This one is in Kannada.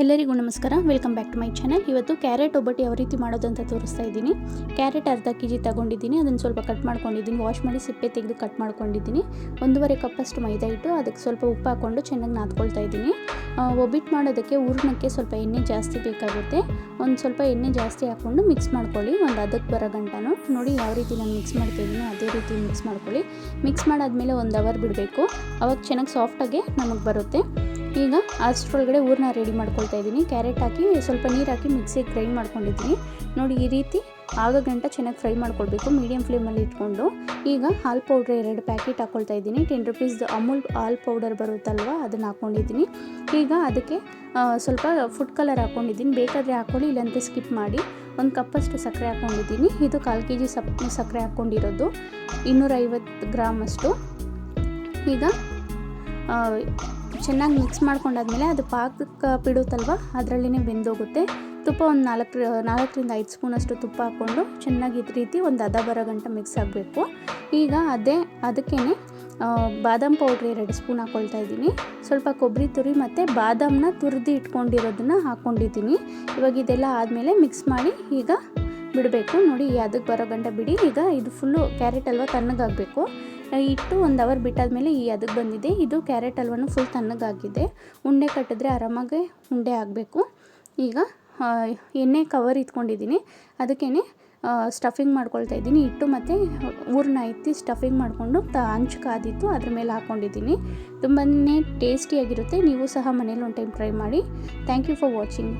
ಎಲ್ಲರಿಗೂ ನಮಸ್ಕಾರ. Welcome back to my channel ಇವತ್ತು ಕ್ಯಾರೆಟ್ ಒಬ್ಬಟ್ಟು ಯಾವ ರೀತಿ ಮಾಡೋದು ಅಂತ ತೋರಿಸ್ತಾ ಇದ್ದೀನಿ. ಕ್ಯಾರೆಟ್ ಅರ್ಧ ಕೆ ಜಿ ತಗೊಂಡಿದ್ದೀನಿ. ಅದನ್ನು ಸ್ವಲ್ಪ ಕಟ್ ಮಾಡ್ಕೊಂಡಿದ್ದೀನಿ. ವಾಶ್ ಮಾಡಿ ಸಿಪ್ಪೆ ತೆಗೆದು ಕಟ್ ಮಾಡ್ಕೊಂಡಿದ್ದೀನಿ. ಒಂದೂವರೆ ಕಪ್ಪಷ್ಟು ಮೈದಾ ಇಟ್ಟು ಅದಕ್ಕೆ ಸ್ವಲ್ಪ ಉಪ್ಪು ಹಾಕ್ಕೊಂಡು ಚೆನ್ನಾಗಿ ನಾದ್ಕೊಳ್ತಾ ಇದ್ದೀನಿ. ಒಬ್ಬಿಟ್ಟು ಮಾಡೋದಕ್ಕೆ ಹೂರ್ಣಕ್ಕೆ ಸ್ವಲ್ಪ ಎಣ್ಣೆ ಜಾಸ್ತಿ ಬೇಕಾಗುತ್ತೆ. ಒಂದು ಸ್ವಲ್ಪ ಎಣ್ಣೆ ಜಾಸ್ತಿ ಹಾಕ್ಕೊಂಡು ಮಿಕ್ಸ್ ಮಾಡ್ಕೊಳ್ಳಿ. ಒಂದು ಅದಕ್ಕೆ ಬರೋ ಗಂಟನೂ. ನೋಡಿ ಯಾವ ರೀತಿ ನಾನು ಮಿಕ್ಸ್ ಮಾಡ್ತಾ ಇದ್ದೀನಿ. ಅದೇ ರೀತಿ ಮಿಕ್ಸ್ ಮಾಡ್ಕೊಳ್ಳಿ. ಮಿಕ್ಸ್ ಮಾಡಾದ್ಮೇಲೆ ಒಂದು ಅವರ್ ಬಿಡಬೇಕು. ಅವಾಗ ಚೆನ್ನಾಗಿ ಸಾಫ್ಟಾಗೆ ನಮಗೆ ಬರುತ್ತೆ. ಈಗ ಅಷ್ಟರೊಳಗಡೆ ಊರನ್ನ ರೆಡಿ ಮಾಡ್ಕೊಳ್ತಾ ಇದ್ದೀನಿ. ಕ್ಯಾರೆಟ್ ಹಾಕಿ ಸ್ವಲ್ಪ ನೀರು ಹಾಕಿ ಮಿಕ್ಸಿಗೆ ಗ್ರೈಂಡ್ ಮಾಡ್ಕೊಂಡಿದ್ದೀನಿ. ನೋಡಿ ಈ ರೀತಿ ಆಗ ಗಂಟ ಚೆನ್ನಾಗಿ ಫ್ರೈ ಮಾಡ್ಕೊಳ್ಬೇಕು. ಮೀಡಿಯಮ್ ಫ್ಲೇಮಲ್ಲಿ ಇಟ್ಕೊಂಡು ಈಗ ಹಾಲು ಪೌಡ್ರ್ ಎರಡು ಪ್ಯಾಕೆಟ್ ಹಾಕ್ಕೊಳ್ತಾ ಇದ್ದೀನಿ. ಟೆನ್ ರುಪೀಸ್ದು ಅಮೂಲ್ ಹಾಲು ಪೌಡರ್ ಬರುತ್ತಲ್ವ, ಅದನ್ನು ಹಾಕ್ಕೊಂಡಿದ್ದೀನಿ ಈಗ ಅದಕ್ಕೆ ಸ್ವಲ್ಪ ಫುಡ್ ಕಲರ್ ಹಾಕ್ಕೊಂಡಿದ್ದೀನಿ ಬೇಕಾದರೆ ಹಾಕ್ಕೊಳ್ಳಿ ಇಲ್ಲಂತೆ ಸ್ಕಿಪ್ ಮಾಡಿ ಒಂದು ಕಪ್ಪಷ್ಟು ಸಕ್ಕರೆ ಹಾಕ್ಕೊಂಡಿದ್ದೀನಿ ಇದು ಕಾಲು ಕೆ ಜಿ ಸಪ್, ಸಕ್ಕರೆ ಹಾಕ್ಕೊಂಡಿರೋದು ಇನ್ನೂರೈವತ್ತು ಗ್ರಾಮಷ್ಟು ಈಗ ಚೆನ್ನಾಗಿ ಮಿಕ್ಸ್ ಮಾಡ್ಕೊಂಡಾದ್ಮೇಲೆ ಅದು ಪಾಕಕ್ಕೆ ಬಿಡುತ್ತಲ್ವ? ಅದರಲ್ಲಿನೇ ಬೆಂದೋಗುತ್ತೆ. ತುಪ್ಪ ಒಂದು ನಾಲ್ಕು, ನಾಲ್ಕರಿಂದ ಐದು ಸ್ಪೂನಷ್ಟು ತುಪ್ಪ ಹಾಕ್ಕೊಂಡು ಚೆನ್ನಾಗಿ ಇದು ರೀತಿ ಒಂದು ಅದ ಬರೋ ಗಂಟ ಮಿಕ್ಸ್ ಆಗಬೇಕು. ಈಗ ಅದೇ ಅದಕ್ಕೇ ಬಾದಾಮ್ ಪೌಡ್ರ್ ಎರಡು ಸ್ಪೂನ್ ಹಾಕ್ಕೊಳ್ತಾ ಇದ್ದೀನಿ. ಸ್ವಲ್ಪ ಕೊಬ್ಬರಿ ತುರಿ ಮತ್ತು ಬಾದಾಮನ್ನ ತುರಿದು ಇಟ್ಕೊಂಡಿರೋದನ್ನು ಹಾಕ್ಕೊಂಡಿದ್ದೀನಿ ಇವಾಗ ಇದೆಲ್ಲ ಆದಮೇಲೆ ಮಿಕ್ಸ್ ಮಾಡಿ ಈಗ ಬಿಡಬೇಕು. ನೋಡಿ, ಅದಕ್ಕೆ ಬರೋ ಗಂಟ ಬಿಡಿ. ಈಗ ಇದು ಫುಲ್ಲು ಕ್ಯಾರೆಟ್ ಹಲ್ವ ತಣ್ಣಗಾಗಬೇಕು. ಇಟ್ಟು ಒಂದು ಅವರ್ ಬಿಟ್ಟಾದಮೇಲೆ ಈ ಅದಕ್ಕೆ ಬಂದಿದೆ. ಇದು ಕ್ಯಾರೆಟ್ ಹಲ್ವನು ಫುಲ್ ತಣ್ಣಗಾಗಿದೆ. ಉಂಡೆ ಕಟ್ಟಿದ್ರೆ ಆರಾಮಾಗಿ ಉಂಡೆ ಆಗಬೇಕು. ಈಗ ಎಣ್ಣೆ ಕವರ್ ಇಟ್ಕೊಂಡಿದ್ದೀನಿ. ಅದಕ್ಕೇ ಸ್ಟಫಿಂಗ್ ಮಾಡ್ಕೊಳ್ತಾ ಇದ್ದೀನಿ. ಇಟ್ಟು ಮತ್ತು ಊರನ್ನ ಎತ್ತಿ ಸ್ಟಫಿಂಗ್ ಮಾಡಿಕೊಂಡು ತ ಹಂಚು ಕಾದಿತ್ತು, ಅದ್ರ ಮೇಲೆ ಹಾಕ್ಕೊಂಡಿದ್ದೀನಿ ತುಂಬಾ ಟೇಸ್ಟಿಯಾಗಿರುತ್ತೆ ನೀವು ಸಹ ಮನೇಲಿ ಒಂದು ಟೈಮ್ ಟ್ರೈ ಮಾಡಿ. Thank you for watching